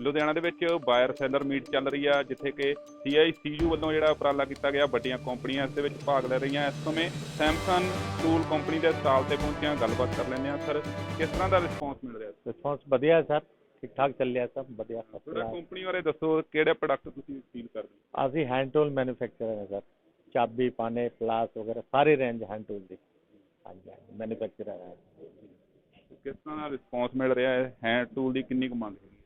ਲੁਧਿਆਣਾ ਦੇ ਵਿੱਚ ਬਾਇਰ seller meat ਚੱਲ ਰਹੀ ਆ ਜਿੱਥੇ ਕਿ CICU ਵੱਲੋਂ ਜਿਹੜਾ ਉਪਰਾਲਾ ਕੀਤਾ ਗਿਆ ਵੱਡੀਆਂ ਕੰਪਨੀਆਂ ਇਸ ਦੇ ਵਿੱਚ ਭਾਗ ਲੈ ਰਹੀਆਂ। ਇਸ ਸਮੇਂ ਸੈਮਸੰਗ ਟੂਲ ਕੰਪਨੀ ਦੇ ਸਟਾਲ ਤੇ ਪਹੁੰਚਿਆ ਗੱਲਬਾਤ ਕਰ ਲੈਂਦੇ ਆ। ਸਰ ਕਿਸ ਤਰ੍ਹਾਂ ਦਾ ਰਿਸਪੌਂਸ ਮਿਲ ਰਿਹਾ? ਰਿਸਪੌਂਸ ਵਧੀਆ ਸਰ। ਠੀਕ ਠਾਕ ਚੱਲ ਰਿਹਾ ਸਭ ਵਧੀਆ class। ਕੰਪਨੀ ਬਾਰੇ ਦੱਸੋ ਕਿਹੜੇ ਪ੍ਰੋਡਕਟ ਤੁਸੀਂ ਫੀਲ ਕਰਦੇ ਹੋ? ਅਸੀਂ ਹੈਂਡ ਟੂਲ ਮੈਨੂਫੈਕਚਰਰ ਹੈ ਸਰ। ਚਾਬੀ ਪਾਣੇ ਪਲਾਸ ਵਗੈਰਾ ਸਾਰੀ ਰੇਂਜ ਹੈਂਡ ਟੂਲ ਦੀ। ਹਾਂਜੀ ਹਾਂਜੀ ਮੈਨੂਫੈਕਚਰਰ ਹੈ। ਕਿਸ ਤਰ੍ਹਾਂ ਦਾ ਰਿਸਪੌਂਸ ਮਿਲ ਰਿਹਾ ਹੈ? ਹੈਂਡ ਟੂਲ ਦੀ ਕਿੰਨੀ ਕੁ ਮੰਗ ਹੈ?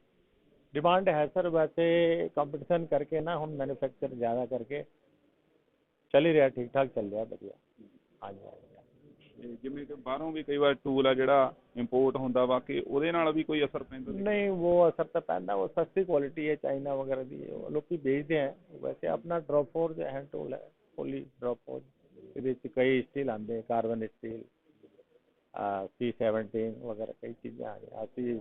ਡਿਮਾਂਡ ਹੈ ਸਰ ਵੈਸੇ ਕੰਪੀਟੀਸ਼ਨ ਕਰਕੇ ਨਾ ਹੁਣ ਮੈਨੂਫੈਕਚਰ ਜ਼ਿਆਦਾ ਕਰਕੇ ਚੱਲ ਹੀ ਰਿਹਾ ਠੀਕ ਠਾਕ ਚੱਲ ਰਿਹਾ ਵਧੀਆ ਹਾਂਜੀ ਹਾਂਜੀ ਤੇ ਜਿਵੇਂ ਕਿ ਬਾਹਰੋਂ ਵੀ ਕਈ ਵਾਰ ਟੂਲ ਆ ਜਿਹੜਾ ਇੰਪੋਰਟ ਹੁੰਦਾ ਵਾ ਕਿ ਉਹਦੇ ਨਾਲ ਵੀ ਕੋਈ ਅਸਰ ਪੈਂਦਾ ਸੀ? नहीं वो असर तो पैदा वो सस्ती क्वालिटी है चाइना वगैरह की वो लोग भी भेजते हैं वैसे अपना ड्रॉप फोर जो हैंड टूल है फुली ड्रॉप फोर ਇਹਦੇ ਚ ਕਈ ਸਟੀਲ ਆਉਂਦੇ ਕਾਰਬਨ ਸਟੀਲ ਸੀ 17 ਵਗੈਰਾ ਕਈ ਚੀਜ਼ਾਂ ਆ ਰਹੀਆਂ ਅਸੀਂ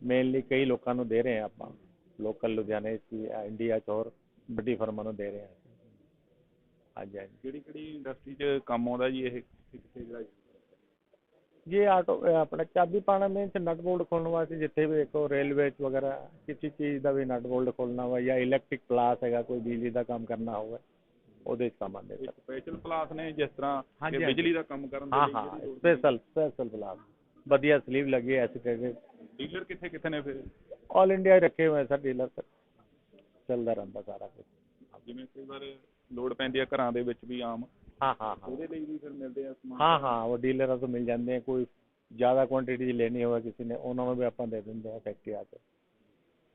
ਮੇਨਲੀ ਕਈ ਲੋਕਾਂ ਨੂੰ ਦੇ ਰਹੇ ਹਾਂ ਆਪਾਂ ਲੋਕਲ ਲੁਧਿਆਣੇ ਚ ਇੰਡੀਆ ਚ ਹੋਰ ਵੱਡੀ ਫਰਮਾਂ ਨੂੰ ਦੇ ਰਹੇ ਹਾਂ ਹਾਂਜੀ ਹਾਂਜੀ ਕਿਹੜੀ ਕਿਹੜੀ ਇੰਡਸਟਰੀ 'ਚ ਕੰਮ ਆਉਂਦਾ ਜੀ ਇਹ ਕਿੱਥੇ ਜਿਹੜਾ ये ऑटो अपना चाबी पाना में नट बोल्ट खोलने वास्ते जिथे भी देखो रेलवे च वगैरह किसी चीज़ का भी नट बोल्ट खोलना हुआ या इलेक्ट्रिक प्लास हैगा कोई बिजली का काम करना होगा ਉਹਦੇ ਚ ਕੰਮ ਆਉਂਦੇ ਸਰ ਸਪੈਸ਼ਲ ਪਲਾਸ ਨੇ ਜਿਸ ਤਰ੍ਹਾਂ ਹਾਂਜੀ, ਕਿ ਹਾਂਜੀ। ਬਿਜਲੀ ਦਾ ਕੰਮ ਕਰਨ ਹਾਂ ਹਾਂ ਸਪੈਸ਼ਲ ਸਪੈਸ਼ਲ ਪਲਾਸ ਵਧੀਆ स्लीव लगी है ऐसे करके ਡੀਲਰ ਕਿੱਥੇ ਕਿੱਥੇ ਨੇ ਫਿਰ? ਆਲ ਇੰਡੀਆ ਰੱਖੇ ਹੋਏ ਸਰ ਡੀਲਰ ਸਰ। ਚੱਲਦਾ ਰਹਿੰਦਾ ਸਾਰਾ ਕੁਝ ਜਿਵੇਂ ਕਈ ਵਾਰ ਲੋੜ ਪੈਂਦੀ ਆ ਘਰਾਂ ਦੇ ਵਿੱਚ ਵੀ ਆਮ। ਹਾਂ ਹਾਂ ਹਾਂ। ਉਹਦੇ ਲਈ ਵੀ ਫਿਰ ਮਿਲਦੇ ਆ ਸਮਾਨ। ਹਾਂ ਹਾਂ ਉਹ ਡੀਲਰਾਂ ਤੋਂ ਮਿਲ ਜਾਂਦੇ ਆ। ਕੋਈ ਜ਼ਿਆਦਾ ਕੁਆਂਟੀਟੀ ਲੈਣੀ ਹੋਵੇ ਕਿਸੇ ਨੇ ਉਹਨਾਂ ਨੂੰ ਵੀ ਆਪਾਂ ਦੇ ਦਿੰਦੇ ਆ ਫੈਕਟਰੀ ਆ ਕੇ।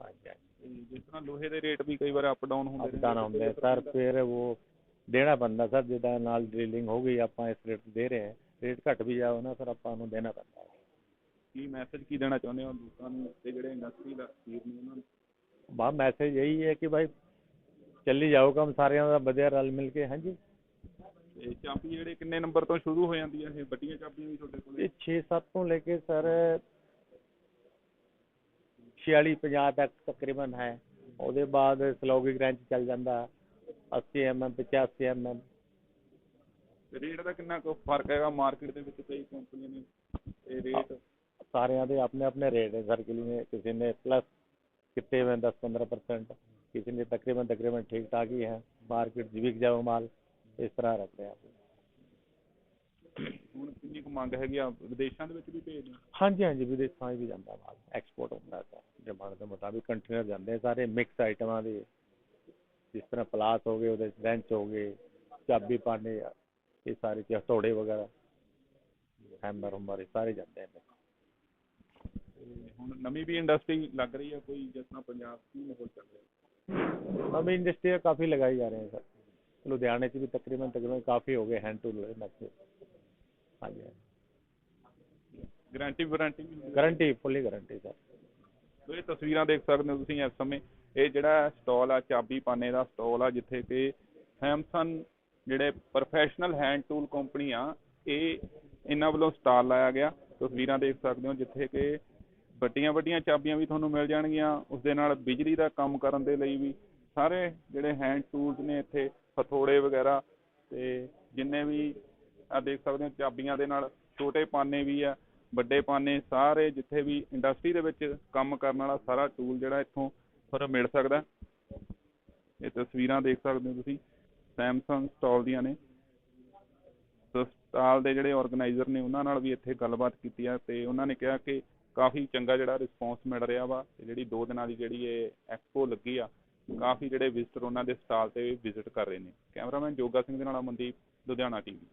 ਹਾਂਜੀ ਜਿਸ ਤਰ੍ਹਾਂ ਲੋਹੇ ਦੇ ਰੇਟ ਵੀ ਕਈ ਵਾਰ ਅਪ ਡਾਊਨ ਹੁੰਦੇ ਨੇ। ਅਪ ਹੁੰਦੇ ਸਰ ਫਿਰ ਉਹ ਦੇਣਾ ਬੰਦਾ ਸਰ। ਜਿਹਦਾ ਨਾਲ ਡ੍ਰਿਲਿੰਗ ਹੋ ਗਈ ਆਪਾਂ ਇਸ ਰੇਟ ਦੇ ਰਹੇ ਹਾਂ। ਰੇਟ ਘਟ ਵੀ ਜਾਵੇ ਨਾ ਸਰ ਆਪਾਂ ਨੂੰ ਦੇਣਾ ਪੈਂਦਾ। ਕੀ ਮੈਸੇਜ ਕੀ ਦੇਣਾ ਚਾਹੁੰਦੇ ਹੋ ਲੋਕਾਂ ਨੂੰ ਤੇ ਜਿਹੜੇ ਇੰਡਸਟਰੀ ਦਾ ਵੀਰ ਨੇ ਉਹਨਾਂ ਨੂੰ? ਬਾ ਮੈਸੇਜ ਇਹੀ ਹੈ ਕਿ ਭਾਈ ਚੱਲੀ ਜਾਓ ਕੰਮ ਸਾਰਿਆਂ ਦਾ ਵਧੀਆ ਰਲ ਮਿਲ ਕੇ ਹਾਂਜੀ। ਤੇ ਚਾਬੀ ਜਿਹੜੇ ਕਿੰਨੇ ਨੰਬਰ ਤੋਂ ਸ਼ੁਰੂ ਹੋ ਜਾਂਦੀ ਆ ਇਹ ਵੱਡੀਆਂ ਚਾਬੀਆਂ ਵੀ ਤੁਹਾਡੇ ਕੋਲ? ਇਹ 6-7 ਤੋਂ ਲੈ ਕੇ ਸਰ 46-50 ਤੱਕ ਤਕਰੀਬਨ ਹੈ। ਉਹਦੇ ਬਾਅਦ ਸਲੋਗਿਕ ਰੈਂਚ ਚੱਲ ਜਾਂਦਾ 80 mm 85 mm ਰੇਟ ਦਾ ਕਿੰਨਾ ਕੁ ਫ਼ਰਕ ਹੈਗਾ ਮਾਰਕੀਟ ਦੇ ਵਿੱਚ ਕਈ ਕੰਪਨੀਆਂ ਨੇ? ਇਹ ਰੇਟ ਸਾਰਿਆਂ ਦੇ ਆਪਣੇ ਆਪਣੇ ਰੇਟ ਹੈ ਸਰ ਕਿਸੇ ਕਿਸੇ ਨੇ प्लस कितने में दस पंद्रह परसेंट किसी ने तकरीबन तकरीबन ठीक ठाक ही है मार्केट बिक जाओ माल इस तरह रखते हैं आप ਹੁਣ ਕਿੰਨੀ ਕੁ ਮੰਗ ਹੈਗੀ ਆ ਵਿਦੇਸ਼ਾਂ ਦੇ ਵਿੱਚ ਵੀ ਭੇਜਦੇ ਆ? हाँ जी हाँ जी विदेशों में भी जाता माल एक्सपोर्ट होता है सर डिमांड के मुताबिक कंटेनर जाते हैं सारे मिक्स आइटमां ਦੇ ਜਿਸ ਤਰ੍ਹਾਂ ਪਲਾਸ ਹੋ ਗਏ ਉਹਦੇ ਬੈਂਚ ਹੋ ਗਏ ਚਾਬੀ ਪਾਣੇ ਇਹ ਸਾਰੇ ਚੀਜ਼ ਹਥੌੜੇ ਵਗੈਰਾ ਹੈਮਰ ਹਮਰ ਇਹ ਸਾਰੇ ਜਾਂਦੇ हैं ਤੇ ਹੁਣ ਨਵੀਂ ਵੀ ਇੰਡਸਟਰੀ ਲੱਗ ਰਹੀ ਆ ਕੋਈ ਜਿਸ ਤਰ੍ਹਾਂ ਪੰਜਾਬ ਕੀ ਮਾਹੌਲ ਚੱਲ ਰਿਹਾ अभी इंडस्ट्री काफ़ी लगाई जा रहे हैं सर लुधियाने से भी तकरीबन तकरीबन काफ़ी हो गए हैंड टूल नक्शे हाँ जी ਗਾਰੰਟੀ ਵਾਰੰਟੀ ਵੀ ਹੁੰਦੀ ਆ? Guarantee fully guarantee sir so ਇਹ ਤਸਵੀਰਾਂ ਦੇਖ ਸਕਦੇ ਹੋ ਤੁਸੀਂ ਇਸ ਸਮੇਂ ਇਹ ਜਿਹੜਾ ਸਟਾਲ ਆ ਚਾਬੀ ਪਾਨੇ ਦਾ ਸਟਾਲ ਆ ਜਿੱਥੇ ਕਿ ਸੈਮਸੰਗ ਜਿਹੜੇ ਪ੍ਰੋਫੈਸ਼ਨਲ ਹੈਂਡ ਟੂਲ ਕੰਪਨੀ ਆ ਇਹ ਇਹਨਾਂ ਵੱਲੋਂ ਸਟਾਲ ਲਾਇਆ ਗਿਆ ਤਸਵੀਰਾਂ ਦੇਖ ਸਕਦੇ ਹੋ ਜਿੱਥੇ ਕਿ ਵੱਡੀਆਂ ਵੱਡੀਆਂ ਚਾਬੀਆਂ ਵੀ ਤੁਹਾਨੂੰ ਮਿਲ ਜਾਣਗੀਆਂ ਉਸ ਦੇ ਨਾਲ ਬਿਜਲੀ ਦਾ ਕੰਮ ਕਰਨ ਦੇ ਲਈ ਵੀ ਸਾਰੇ ਜਿਹੜੇ ਹੈਂਡ ਟੂਲਸ ਨੇ ਇੱਥੇ, ਹਥੌੜੇ ਵਗੈਰਾ ਤੇ ਜਿੰਨੇ ਵੀ ਆ ਦੇਖ ਸਕਦੇ ਹੋ, ਚਾਬੀਆਂ ਦੇ ਨਾਲ ਛੋਟੇ ਪਾਨੇ ਵੀ ਆ, ਵੱਡੇ ਪਾਨੇ, ਸਾਰੇ ਜਿੱਥੇ ਵੀ ਇੰਡਸਟਰੀ ਦੇ ਵਿੱਚ ਕੰਮ ਕਰਨ ਵਾਲਾ ਸਾਰਾ ਟੂਲ ਜਿਹੜਾ ਇੱਥੋਂ ਤੁਹਾਨੂੰ ਮਿਲ ਸਕਦਾ। ਇਹ ਤਸਵੀਰਾਂ ਦੇਖ ਸਕਦੇ ਹੋ ਤੁਸੀਂ ਸੈਮਸੰਗ ਸਟਾਲ ਦੀਆਂ ਨੇ। ਸਟਾਲ ਦੇ ਜਿਹੜੇ ਆਰਗੇਨਾਈਜ਼ਰ ਨੇ, ਉਹਨਾਂ ਨਾਲ ਵੀ ਇੱਥੇ ਗੱਲਬਾਤ ਕੀਤੀ ਆ ਤੇ ਉਹਨਾਂ ਨੇ ਕਿਹਾ ਕਿ ਕਾਫੀ ਚੰਗਾ ਜਿਹੜਾ ਰਿਸਪੌਂਸ ਮਿਲ ਰਿਹਾ ਵਾ ਤੇ ਜਿਹੜੀ ਦੋ ਦਿਨਾਂ ਦੀ ਜਿਹੜੀ ਇਹ ਐਕਸਪੋ ਲੱਗੀ ਆ, ਕਾਫੀ ਜਿਹੜੇ ਵਿਜ਼ਟਰ ਉਹਨਾਂ ਦੇ ਸਟਾਲ ਤੇ ਵਿਜ਼ਿਟ ਕਰ ਰਹੇ ਨੇ। ਕੈਮਰਾਮੈਨ ਜੋਗਾ ਸਿੰਘ ਦੇ ਨਾਲ ਅਮਨਦੀਪ, ਲੁਧਿਆਣਾ ਟੀਵੀ